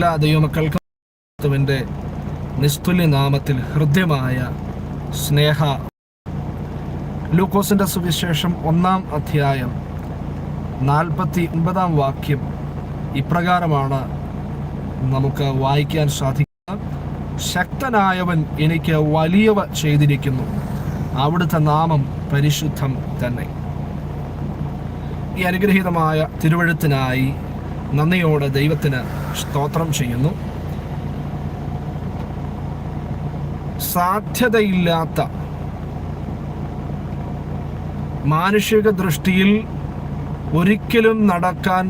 എല്ലാ ദൈവമക്കൾക്കും ക്രിസ്തുവിന്റെ നിസ്തുല്യ നാമത്തിൽ ഹൃദ്യമായ സ്നേഹ. ലൂക്കോസിന്റെ സുവിശേഷം ഒന്നാം അധ്യായം നാൽപ്പത്തി ഒൻപതാം വാക്യം ഇപ്രകാരമാണ് നമുക്ക് വായിക്കാൻ സാധിക്കുക. ശക്തനായവൻ എനിക്ക് വലിയവ ചെയ്തിരിക്കുന്നു. അവിടുത്തെ നാമം പരിശുദ്ധം തന്നെ. ഈ അനുഗ്രഹീതമായ തിരുവഴുത്തിനായി നന്ദിയോടെ ദൈവത്തിന് സ്തോത്രം ചെയ്യുന്നു. സാധ്യതയില്ലാത്ത മാനുഷിക ദൃഷ്ടിയിൽ ഒരിക്കലും നടക്കാൻ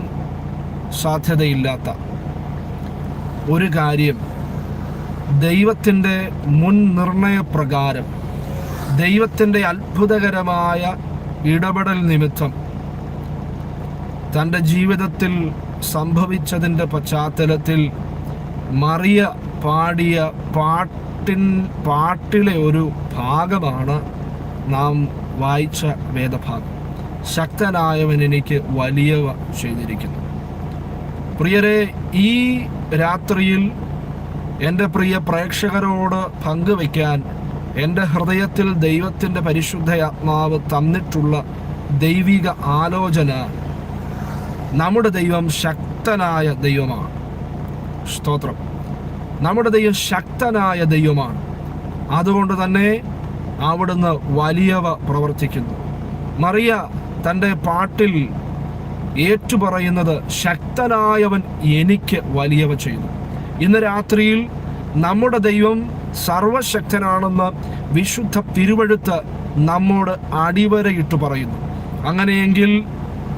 സാധ്യതയില്ലാത്ത ഒരു കാര്യം ദൈവത്തിന്റെ മുൻ നിർണയപ്രകാരം ദൈവത്തിന്റെ അത്ഭുതകരമായ ഇടപെടൽ നിമിത്തം തന്റെ ജീവിതത്തിൽ സംഭവിച്ചതിന്റെ പശ്ചാത്തലത്തിൽ മറിയ പാടിയ പാട്ടിൻ പാട്ടിലെ ഒരു ഭാഗമാണ് നാം വായിച്ച വേദഭാഗം. ശക്തനായവൻ എനിക്ക് വലിയവ ചെയ്തിരിക്കുന്നു. പ്രിയരെ ഈ രാത്രിയിൽ എന്റെ പ്രിയ പ്രേക്ഷകരോട് പങ്കുവയ്ക്കാൻ എന്റെ ഹൃദയത്തിൽ ദൈവത്തിന്റെ പരിശുദ്ധയാത്മാവ് തന്നിട്ടുള്ള ദൈവിക ആലോചന നമ്മുടെ ദൈവം ശക്തനായ ദൈവമാണ്. സ്തോത്രം. നമ്മുടെ ദൈവം ശക്തനായ ദൈവമാണ്. അതുകൊണ്ട് തന്നെ അവിടുന്ന് വലിയവ പ്രവർത്തിക്കുന്നു. മറിയ തന്റെ പാട്ടിൽ ഏറ്റുപറയുന്നത് ശക്തനായവൻ എനിക്ക് വലിയവ ചെയ്യുന്നു. ഇന്ന് രാത്രിയിൽ നമ്മുടെ ദൈവം സർവശക്തനാണെന്ന് വിശുദ്ധ തിരുവഴുത്ത് നമ്മോട് അടിവരയിട്ട് പറയുന്നു. അങ്ങനെയെങ്കിൽ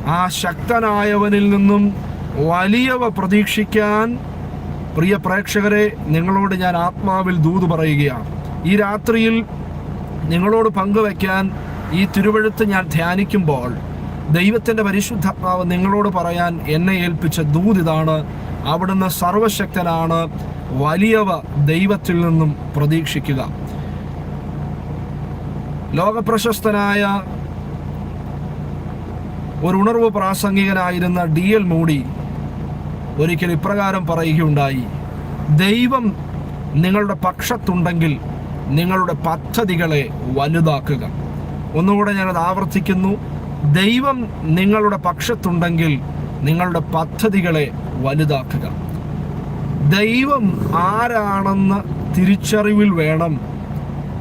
ആ ശക്തനായവനിൽ നിന്നും വലിയവ പ്രതീക്ഷിക്കാൻ പ്രിയ പ്രേക്ഷകരെ നിങ്ങളോട് ഞാൻ ആത്മാവിൽ ദൂത് പറയുകയാണ്. ഈ രാത്രിയിൽ നിങ്ങളോട് പങ്കുവയ്ക്കാൻ ഈ തിരുവഴുത്ത് ഞാൻ ധ്യാനിക്കുമ്പോൾ ദൈവത്തിന്റെ പരിശുദ്ധാത്മാവ് നിങ്ങളോട് പറയാൻ എന്നെ ഏൽപ്പിച്ച ദൂത് ഇതാണ്. അവിടുന്ന് സർവശക്തനാണ് വലിയവ ദൈവത്തിൽ നിന്നും പ്രതീക്ഷിക്കുക. ലോകപ്രശസ്തനായ ഒരു ഉണർവ് പ്രാസംഗികനായിരുന്ന ഡി എൽ മോഡി ഒരിക്കൽ ഇപ്രകാരം പറയുകയുണ്ടായി. ദൈവം നിങ്ങളുടെ പക്ഷത്തുണ്ടെങ്കിൽ നിങ്ങളുടെ പദ്ധതികളെ വലുതാക്കുക. ഒന്നുകൂടെ ഞാനത് ആവർത്തിക്കുന്നു. ദൈവം നിങ്ങളുടെ പക്ഷത്തുണ്ടെങ്കിൽ നിങ്ങളുടെ പദ്ധതികളെ വലുതാക്കുക. ദൈവം ആരാണെന്ന തിരിച്ചറിവിൽ വേണം.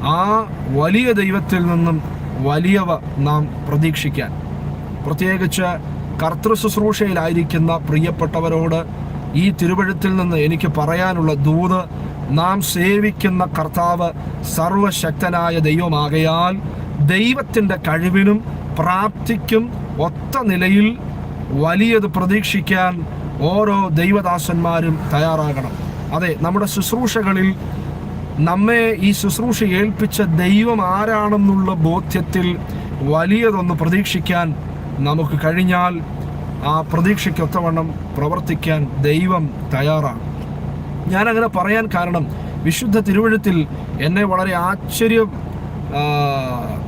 ആ വലിയ ദൈവത്തിൽ നിന്നും വലിയവ നാം പ്രതീക്ഷിക്കാൻ. പ്രത്യേകിച്ച് കർത്തൃ ശുശ്രൂഷയിലായിരിക്കുന്ന പ്രിയപ്പെട്ടവരോട് ഈ തിരുവഴുത്തിൽ നിന്ന് എനിക്ക് പറയാനുള്ള ദൂത് നാം സേവിക്കുന്ന കർത്താവ് സർവശക്തനായ ദൈവമാകയാൽ ദൈവത്തിന്റെ കഴിവിനും പ്രാപ്തിക്കും ഒത്ത നിലയിൽ വലിയത് പ്രതീക്ഷിക്കാൻ ഓരോ ദൈവദാസന്മാരും തയ്യാറാകണം. അതെ നമ്മുടെ ശുശ്രൂഷകളിൽ നമ്മെ ഈ ശുശ്രൂഷ ഏൽപ്പിച്ച ദൈവം ആരാണെന്നുള്ള ബോധ്യത്തിൽ വലിയതൊന്ന് പ്രതീക്ഷിക്കാൻ നമുക്ക് കഴിഞ്ഞാൽ ആ പ്രതീക്ഷയ്ക്കൊത്തവണ്ണം പ്രവർത്തിക്കാൻ ദൈവം തയ്യാറാണ്. ഞാനങ്ങനെ പറയാൻ കാരണം വിശുദ്ധ തിരുവഴുത്തിൽ എന്നെ വളരെ ആശ്ചര്യം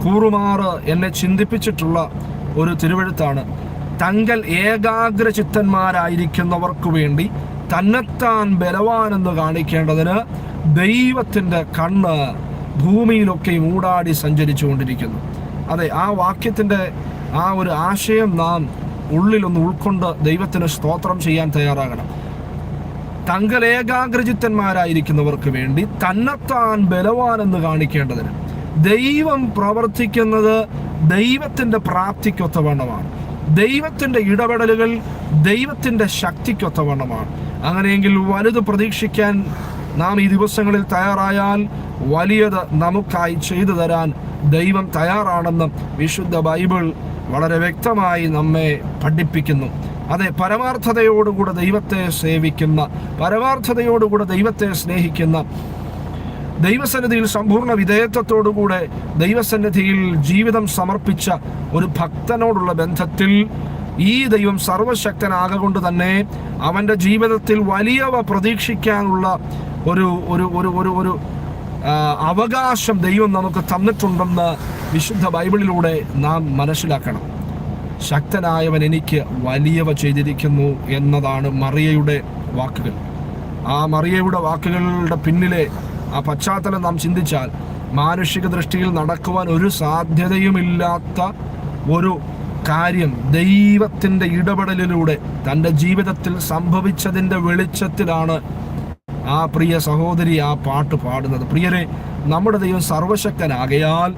കൂറുമാറ് എന്നെ ചിന്തിപ്പിച്ചിട്ടുള്ള ഒരു തിരുവഴുത്താണ്. തങ്കൽ ഏകാഗ്ര ചിത്തന്മാരായിരിക്കുന്നവർക്ക് വേണ്ടി തന്നെത്താൻ ബലവാനെന്ന് കാണിക്കേണ്ടതിന് ദൈവത്തിന്റെ കണ്ണ് ഭൂമിയിലൊക്കെ മൂടാടി സഞ്ചരിച്ചു കൊണ്ടിരിക്കുന്നു അതെ ആ വാക്യത്തിന്റെ ആ ഒരു ആശയം നാം ഉള്ളിലൊന്ന് ഉൾക്കൊണ്ട് ദൈവത്തിന് സ്തോത്രം ചെയ്യാൻ തയ്യാറാകണം. തങ്കലേകാഗ്രചിത്തന്മാരായിരിക്കുന്നവർക്ക് വേണ്ടി തന്നെത്താൻ ബലവാനെന്ന് കാണിക്കേണ്ടതിന് ദൈവം പ്രവർത്തിക്കുന്നത് ദൈവത്തിന്റെ പ്രാപ്തിക്കൊത്തവണ്ണമാണ് ദൈവത്തിന്റെ ഇടപെടലുകൾ ദൈവത്തിന്റെ ശക്തിക്കൊത്തവണ്ണമാണ് അങ്ങനെയെങ്കിൽ വലുത് പ്രതീക്ഷിക്കാൻ നാം ഈ ദിവസങ്ങളിൽ തയ്യാറായാൽ വലിയത് നമുക്കായി ചെയ്തു തരാൻ ദൈവം തയ്യാറാണെന്ന് വിശുദ്ധ ബൈബിൾ വളരെ വ്യക്തമായി നമ്മെ പഠിപ്പിക്കുന്നു. അതെ പരമാർത്ഥതയോടുകൂടെ ദൈവത്തെ സേവിക്കുന്ന പരമാർത്ഥതയോടുകൂടെ ദൈവത്തെ സ്നേഹിക്കുന്ന ദൈവസന്നിധിയിൽ സമ്പൂർണ വിധേയത്വത്തോടുകൂടെ ദൈവസന്നിധിയിൽ ജീവിതം സമർപ്പിച്ച ഒരു ഭക്തനോടുള്ള ബന്ധത്തിൽ ഈ ദൈവം സർവശക്തനാകൊണ്ട് തന്നെ അവന്റെ ജീവിതത്തിൽ വലിയവ പ്രതീക്ഷിക്കാനുള്ള ഒരു ഒരു ഒരു ഒരു അവകാശം ദൈവം നമുക്ക് തന്നിട്ടുണ്ടെന്ന് വിശുദ്ധ ബൈബിളിലൂടെ നാം മനസ്സിലാക്കണം. ശക്തനായവൻ എനിക്ക് വലിയവ ചെയ്തിരിക്കുന്നു എന്നതാണ് മറിയയുടെ വാക്കുകൾ. ആ മറിയയുടെ വാക്കുകളുടെ പിന്നിലെ ആ പശ്ചാത്തലം നാം ചിന്തിച്ചാൽ മാനുഷിക ദൃഷ്ടിയിൽ നടക്കുവാൻ ഒരു സാധ്യതയുമില്ലാത്ത ഒരു കാര്യം ദൈവത്തിന്റെ ഇടപെടലിലൂടെ തന്റെ ജീവിതത്തിൽ സംഭവിച്ചതിന്റെ വെളിച്ചത്തിലാണ് ആ പ്രിയ സഹോദരി ആ പാട്ട് പാടുന്നത്. പ്രിയരെ നമ്മുടെ ദൈവം സർവശക്തനാകയാൽ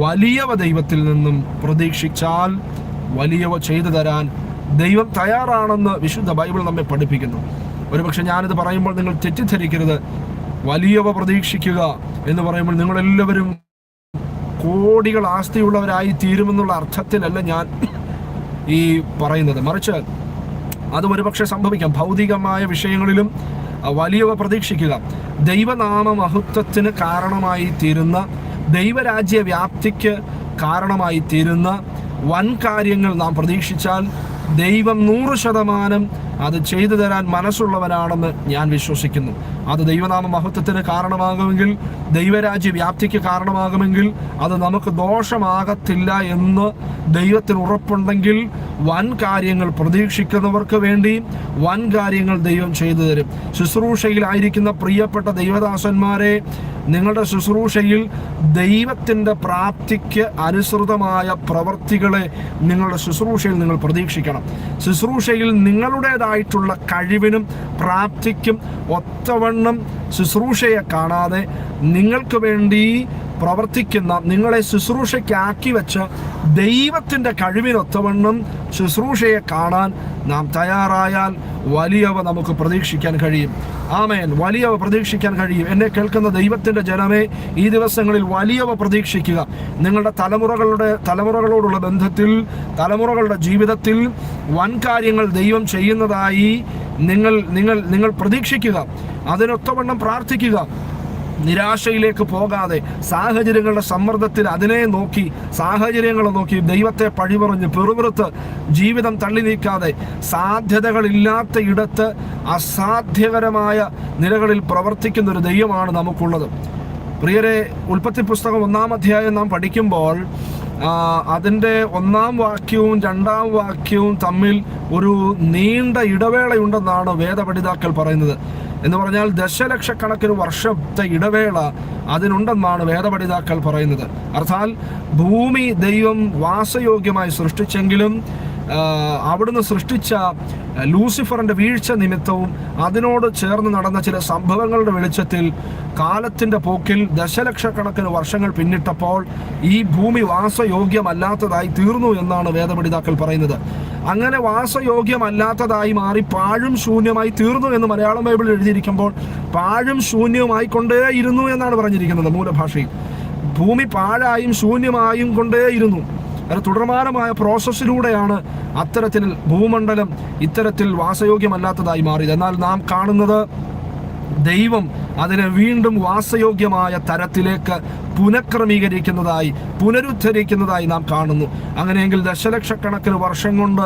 വലിയവ ദൈവത്തിൽ നിന്നും പ്രതീക്ഷിച്ചാൽ വലിയവ ചെയ്തു തരാൻ ദൈവം തയ്യാറാണെന്ന് വിശുദ്ധ ബൈബിൾ നമ്മെ പഠിപ്പിക്കുന്നു. ഒരുപക്ഷെ ഞാനിത് പറയുമ്പോൾ നിങ്ങൾ തെറ്റിദ്ധരിക്കരുത്. വലിയവ പ്രതീക്ഷിക്കുക എന്ന് പറയുമ്പോൾ നിങ്ങളെല്ലാവരും കോടികൾ ആസ്തിയുള്ളവരായി തീരുമെന്നുള്ള അർത്ഥത്തിലല്ല ഞാൻ ഈ പറയുന്നത്. മറിച്ച് അത് ഒരുപക്ഷെ സംഭവിക്കാം. ഭൗതികമായ വിഷയങ്ങളിലും വലിയവ പ്രതീക്ഷിക്കുക ദൈവനാമ മഹത്വത്തിന് കാരണമായി തീരുന്ന ദൈവരാജ്യ വ്യാപ്തിക്ക് കാരണമായി തീരുന്ന വൻ കാര്യങ്ങൾ നാം പ്രതീക്ഷിച്ചാൽ ദൈവം നൂറ് ശതമാനം അത് ചെയ്തു തരാൻ മനസ്സുള്ളവനാണെന്ന് ഞാൻ വിശ്വസിക്കുന്നു. അത് ദൈവനാമ മഹത്വത്തിന് കാരണമാകുമെങ്കിൽ ദൈവരാജ്യ വ്യാപ്തിക്ക് കാരണമാകുമെങ്കിൽ അത് നമുക്ക് ദോഷമാകത്തില്ല എന്ന് ദൈവത്തിന് ഉറപ്പുണ്ടെങ്കിൽ വൻ കാര്യങ്ങൾ പ്രതീക്ഷിക്കുന്നവർക്ക് വേണ്ടി വൻ കാര്യങ്ങൾ ദൈവം ചെയ്തു തരും. ശുശ്രൂഷയിലായിരിക്കുന്ന പ്രിയപ്പെട്ട ദൈവദാസന്മാരെ നിങ്ങളുടെ ശുശ്രൂഷയിൽ ദൈവത്തിന്റെ പ്രാപ്തിക്ക് അനുസൃതമായ പ്രവർത്തികളെ നിങ്ങളുടെ ശുശ്രൂഷയിൽ നിങ്ങൾ പ്രതീക്ഷിക്കണം. ശുശ്രൂഷയിൽ നിങ്ങളുടേതായിട്ടുള്ള കഴിവിനും പ്രാപ്തിക്കും ഒത്തവണ്ണം ശുശ്രൂഷയെ കാണാതെ നിങ്ങൾക്ക് വേണ്ടി പ്രവർത്തിക്കുന്ന നിങ്ങളെ ശുശ്രൂഷയ്ക്കാക്കി വെച്ച് ദൈവത്തിന്റെ കഴിവിനൊത്തവണ്ണം ശുശ്രൂഷയെ കാണാൻ നാം തയ്യാറായാൽ വലിയവ നമുക്ക് പ്രതീക്ഷിക്കാൻ കഴിയും. ആമേൻ. വലിയവ പ്രതീക്ഷിക്കാൻ കഴിയും. എന്നെ കേൾക്കുന്ന ദൈവത്തിന്റെ ജനമേ ഈ ദിവസങ്ങളിൽ വലിയവ പ്രതീക്ഷിക്കുക. നിങ്ങളുടെ തലമുറകളുടെ തലമുറകളോടുള്ള ബന്ധത്തിൽ തലമുറകളുടെ ജീവിതത്തിൽ വൻ കാര്യങ്ങൾ ദൈവം ചെയ്യുന്നതായി നിങ്ങൾ നിങ്ങൾ നിങ്ങൾ പ്രതീക്ഷിക്കുക. അതിനൊത്തവണ്ണം പ്രാർത്ഥിക്കുക. നിരാശയിലേക്ക് പോകാതെ സാഹചര്യങ്ങളുടെ സമ്മർദ്ദത്തിൽ അതിനെ നോക്കി സാഹചര്യങ്ങളെ നോക്കി ദൈവത്തെ പഴിപറഞ്ഞ് പെറുപുറത്ത് ജീവിതം തള്ളി നീക്കാതെ സാധ്യതകളില്ലാത്ത ഇടത്ത് അസാധ്യകരമായ നിലകളിൽ പ്രവർത്തിക്കുന്ന ഒരു ദൈവമാണ് നമുക്കുള്ളത്. പ്രിയരെ ഉൽപ്പത്തി പുസ്തകം ഒന്നാം അധ്യായം നാം പഠിക്കുമ്പോൾ അതിന്റെ ഒന്നാം വാക്യവും രണ്ടാം വാക്യവും തമ്മിൽ ഒരു നീണ്ട ഇടവേളയുണ്ടെന്നാണ് വേദപഠിതാക്കൾ പറയുന്നത്. എന്ന് പറഞ്ഞാൽ ദശലക്ഷക്കണക്കിന് വർഷത്തെ ഇടവേള അതിനുണ്ടെന്നാണ് വേദപഠിതാക്കൾ പറയുന്നത്. അർത്ഥാൽ ഭൂമി ദൈവം വാസയോഗ്യമായി സൃഷ്ടിച്ചെങ്കിലും അവിടുന്ന് സൃഷ്ടിച്ച ലൂസിഫറിന്റെ വീഴ്ച നിമിത്തവും അതിനോട് ചേർന്ന് നടന്ന ചില സംഭവങ്ങളുടെ വെളിച്ചത്തിൽ കാലത്തിന്റെ പോക്കിൽ ദശലക്ഷക്കണക്കിന് വർഷങ്ങൾ പിന്നിട്ടപ്പോൾ ഈ ഭൂമി വാസയോഗ്യമല്ലാത്തതായി തീർന്നു എന്നാണ് വേദപഠിതാക്കൾ പറയുന്നത്. അങ്ങനെ വാസയോഗ്യമല്ലാത്തതായി മാറി പാഴും ശൂന്യമായി തീർന്നു എന്ന് മലയാളം ബൈബിളിൽ എഴുതിയിരിക്കുമ്പോൾ പാഴും ശൂന്യവുമായി കൊണ്ടേയിരുന്നു എന്നാണ് പറഞ്ഞിരിക്കുന്നത് മൂലഭാഷയിൽ. ഭൂമി പാഴായും ശൂന്യമായും കൊണ്ടേയിരുന്നു. അത് തുടർമാനമായ പ്രോസസ്സിലൂടെയാണ് അത്തരത്തിൽ ഭൂമണ്ഡലം ഇത്തരത്തിൽ വാസയോഗ്യമല്ലാത്തതായി മാറിയത്. എന്നാൽ നാം കാണുന്നത് ദൈവം അതിനെ വീണ്ടും വാസയോഗ്യമായ തരത്തിലേക്ക് പുനഃക്രമീകരിക്കുന്നതായി പുനരുദ്ധരിക്കുന്നതായി നാം കാണുന്നു. അങ്ങനെയെങ്കിൽ ദശലക്ഷക്കണക്കിന് വർഷം കൊണ്ട്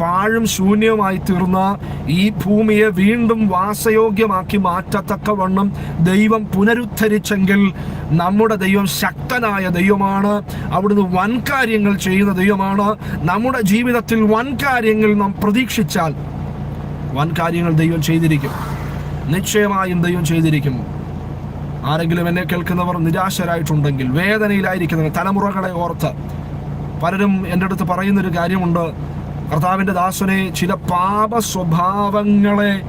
പാഴും ശൂന്യവുമായി തീർന്ന ഈ ഭൂമിയെ വീണ്ടും വാസയോഗ്യമാക്കി മാറ്റത്തക്കവണ്ണം ദൈവം പുനരുദ്ധരിച്ചെങ്കിൽ നമ്മുടെ ദൈവം ശക്തനായ ദൈവമാണ്. അവിടുന്ന് വൻകാര്യങ്ങൾ ചെയ്യുന്ന ദൈവമാണ്. നമ്മുടെ ജീവിതത്തിൽ വൻ കാര്യങ്ങൾ നാം പ്രതീക്ഷിച്ചാൽ വൻകാര്യങ്ങൾ ദൈവം ചെയ്തിരിക്കും. നിശ്ചയമായും ദൈവം ചെയ്തിരിക്കും ആരെങ്കിലും എന്നെ കേൾക്കുന്നവർ നിരാശരായിട്ടുണ്ടെങ്കിൽ വേദനയിലായിരിക്കുന്നവർ തലമുറകളെ ഓർത്ത് പലരും എന്റെ അടുത്ത് പറയുന്നൊരു കാര്യമുണ്ട്. കർത്താവിന്റെ ദാസനെ ചില പാപ സ്വഭാവങ്ങളെ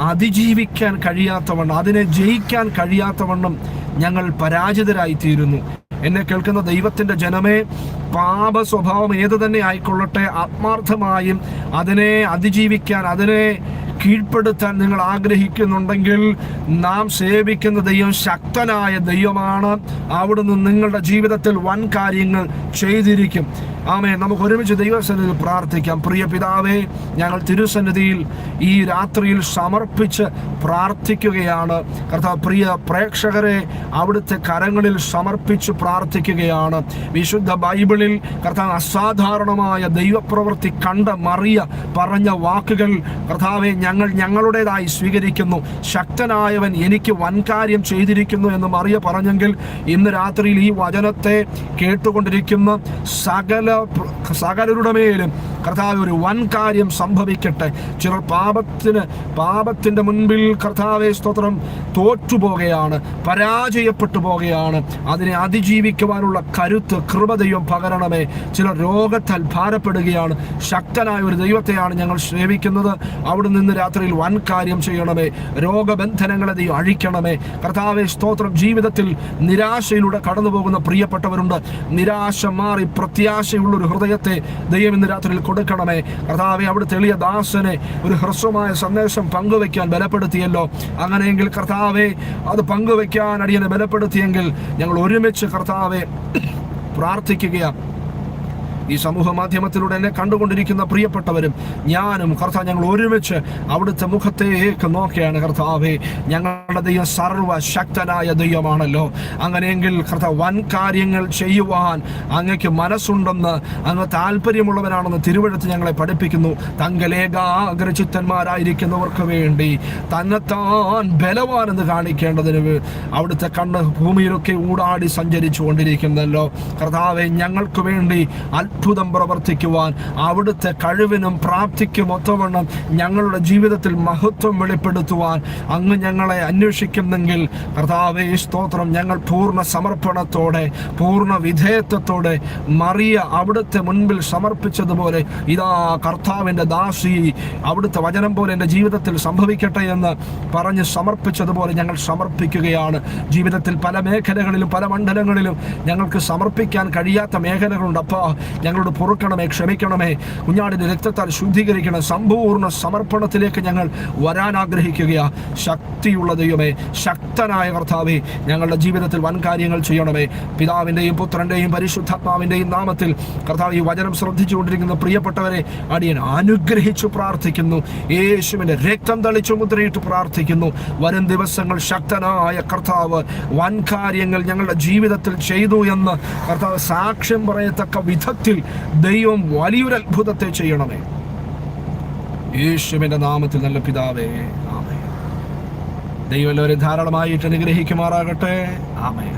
അതിജീവിക്കാൻ കഴിയാത്തവണ്ണം അതിനെ ജയിക്കാൻ കഴിയാത്തവണ്ണം ഞങ്ങൾ പരാജിതരായിത്തീരുന്നു. എന്നെ കേൾക്കുന്ന ദൈവത്തിന്റെ ജനമേ പാപ സ്വഭാവം ഏത് തന്നെ ആയിക്കൊള്ളട്ടെ ആത്മാർത്ഥമായും അതിനെ അതിജീവിക്കാൻ അതിനെ കീഴ്പ്പെടുത്താൻ നിങ്ങൾ ആഗ്രഹിക്കുന്നുണ്ടെങ്കിൽ നാം സേവിക്കുന്ന ദൈവം ശക്തനായ ദൈവമാണ്. അവിടുന്ന് നിങ്ങളുടെ ജീവിതത്തിൽ വൻ കാര്യങ്ങൾ ചെയ്തിരിക്കും. ആമേ നമുക്ക് ഒരുമിച്ച് ദൈവസന്നിധിയിൽ പ്രാർത്ഥിക്കാം. പ്രിയ പിതാവേ ഞങ്ങൾ തിരുസന്നിധിയിൽ ഈ രാത്രിയിൽ സമർപ്പിച്ച് പ്രാർത്ഥിക്കുകയാണ്. കർത്താവ് പ്രിയ പ്രേക്ഷകരെ അവിടുത്തെ കരങ്ങളിൽ സമർപ്പിച്ച് പ്രാർത്ഥിക്കുകയാണ്. വിശുദ്ധ ബൈബിളിൽ കർത്താവ് അസാധാരണമായ ദൈവപ്രവൃത്തി കണ്ട മറിയ പറഞ്ഞ വാക്കുകൾ കർത്താവെ ഞങ്ങൾ ഞങ്ങളുടേതായി സ്വീകരിക്കുന്നു. ശക്തനായവൻ എനിക്ക് വൻകാര്യം ചെയ്തിരിക്കുന്നു എന്ന് മറിയ പറഞ്ഞെങ്കിൽ ഇന്ന് രാത്രിയിൽ ഈ വചനത്തെ കേട്ടുകൊണ്ടിരിക്കുന്ന സകല സകലരുടെ മേലും കർത്താവ് ഒരു വൻകാര്യം സംഭവിക്കട്ടെ. ചിലർ പാപത്തിന് പാപത്തിന്റെ മുൻപിൽ കർത്താവെ സ്തോത്രം തോറ്റുപോകുകയാണ് പരാജയപ്പെട്ടു പോകുകയാണ് അതിനെ അതിജീവിക്കുവാനുള്ള കരുത്ത് കൃപതയും പകരണമേ. ചിലർ രോഗത്താൽ ഭാരപ്പെടുകയാണ്. ശക്തനായ ഒരു ദൈവത്തെയാണ് ഞങ്ങൾ സേവിക്കുന്നത്. അവിടെ നിന്ന് രാത്രിയിൽ വൻ കാര്യം ചെയ്യണമേ. രോഗബന്ധനങ്ങളെ നീ അഴിക്കണമേ. കർത്താവെ സ്തോത്രം. ജീവിതത്തിൽ നിരാശയിലൂടെ കടന്നു പോകുന്ന പ്രിയപ്പെട്ടവരുണ്ട്. നിരാശ മാറി പ്രത്യാശയുള്ള ഒരു ഹൃദയത്തെ ദൈവം ഇന്ന് രാത്രിയിൽ കൊടുക്കണമേ. കർത്താവെ അവിടെ തെളിയ ദാസനെ ഒരു ഹ്രസ്വമായ സന്ദേശം പങ്കുവെക്കാൻ ബലപ്പെടുത്തിയല്ലോ. അങ്ങനെയെങ്കിൽ കർത്താവെ അത് പങ്കുവെക്കാൻ അടിയനെ ബലപ്പെടുത്തിയെങ്കിൽ ഞങ്ങൾ ഒരുമിച്ച് കർത്താവെ പ്രാർത്ഥിക്കുകയാണ്. ഈ സമൂഹ മാധ്യമത്തിലൂടെ എന്നെ കണ്ടുകൊണ്ടിരിക്കുന്ന പ്രിയപ്പെട്ടവരും ഞാനും കർത്താവ് ഞങ്ങൾ ഒരുമിച്ച് അവിടുത്തെ മുഖത്തേക്ക് നോക്കിയാണ് കർത്താവേ. ഞങ്ങളുടെ ദൈവം സർവശക്തനായ ദൈവമാണല്ലോ. അങ്ങനെയെങ്കിൽ കർത്താവ് വൻ കാര്യങ്ങൾ ചെയ്യുവാൻ അങ്ങക്ക് മനസ്സുണ്ടെന്ന് അങ്ങ് താല്പര്യമുള്ളവനാണെന്ന് തിരുവഴുത്ത് ഞങ്ങളെ പഠിപ്പിക്കുന്നു. തങ്കലേകാഗ്രചിത്തന്മാരായിരിക്കുന്നവർക്ക് വേണ്ടി തന്നെത്താൻ ബലവാനെന്ന് കാണിക്കേണ്ടതിന് അവിടുത്തെ കണ്ണ് ഭൂമിയിലൊക്കെ ഊടാടി സഞ്ചരിച്ചു കൊണ്ടിരിക്കുന്നല്ലോ കർത്താവെ ഞങ്ങൾക്ക് വേണ്ടി അത്ഭുതം പ്രവർത്തിക്കുവാൻ അവിടുത്തെ കഴിവിനും പ്രാപ്തിക്കും ഒത്തവണ്ണം ഞങ്ങളുടെ ജീവിതത്തിൽ മഹത്വം വെളിപ്പെടുത്തുവാൻ അങ്ങ് ഞങ്ങളെ അന്വേഷിക്കുന്നെങ്കിൽ കർത്താവേ സ്തോത്രം ഞങ്ങൾ പൂർണ സമർപ്പണത്തോടെ പൂർണ വിധേയത്വത്തോടെ മറിയ അവിടുത്തെ മുൻപിൽ സമർപ്പിച്ചതുപോലെ ഇതാ കർത്താവിന്റെ ദാസി അവിടുത്തെ വചനം പോലെ എന്റെ ജീവിതത്തിൽ സംഭവിക്കട്ടെ എന്ന് പറഞ്ഞ് സമർപ്പിച്ചതുപോലെ ഞങ്ങൾ സമർപ്പിക്കുകയാണ്. ജീവിതത്തിൽ പല മേഖലകളിലും പല മണ്ഡലങ്ങളിലും ഞങ്ങൾക്ക് സമർപ്പിക്കാൻ കഴിയാത്ത മേഖലകളുണ്ട്. അപ്പോൾ ഞങ്ങളോട് പൊറുക്കണമേ ക്ഷമിക്കണമേ. കുഞ്ഞാടിന്റെ രക്തത്താൽ ശുദ്ധീകരിക്കണം സമ്പൂർണ സമർപ്പണത്തിലേക്ക് ഞങ്ങൾ വരാൻ ആഗ്രഹിക്കുകയാ. ശക്തിയുള്ള ദൈവമേ ശക്തനായ കർത്താവെ ഞങ്ങളുടെ ജീവിതത്തിൽ വൻ കാര്യങ്ങൾ ചെയ്യണമേ. പിതാവിന്റെയും പുത്രന്റെയും പരിശുദ്ധാത്മാവിന്റെയും നാമത്തിൽ കർത്താവ് ഈ വചനം ശ്രദ്ധിച്ചുകൊണ്ടിരിക്കുന്ന പ്രിയപ്പെട്ടവരെ അടിയൻ അനുഗ്രഹിച്ചു പ്രാർത്ഥിക്കുന്നു. യേശുവിന്റെ രക്തം തളിച്ചു മുദ്രയിട്ട് പ്രാർത്ഥിക്കുന്നു. വരും ദിവസങ്ങൾ ശക്തനായ കർത്താവ് വൻ കാര്യങ്ങൾ ഞങ്ങളുടെ ജീവിതത്തിൽ ചെയ്തു എന്ന് കർത്താവ് സാക്ഷ്യം പറയത്തക്ക വിധത്തിൽ ദൈവം വലിയൊരു അത്ഭുതത്തെ ചെയ്യണമേ. യേശുവിന്റെ നാമത്തിൽ നല്ല പിതാവേ ആമേ ദൈവം എല്ലാവരും ധാരാളമായിട്ട് അനുഗ്രഹിക്കുമാറാകട്ടെ ആമേ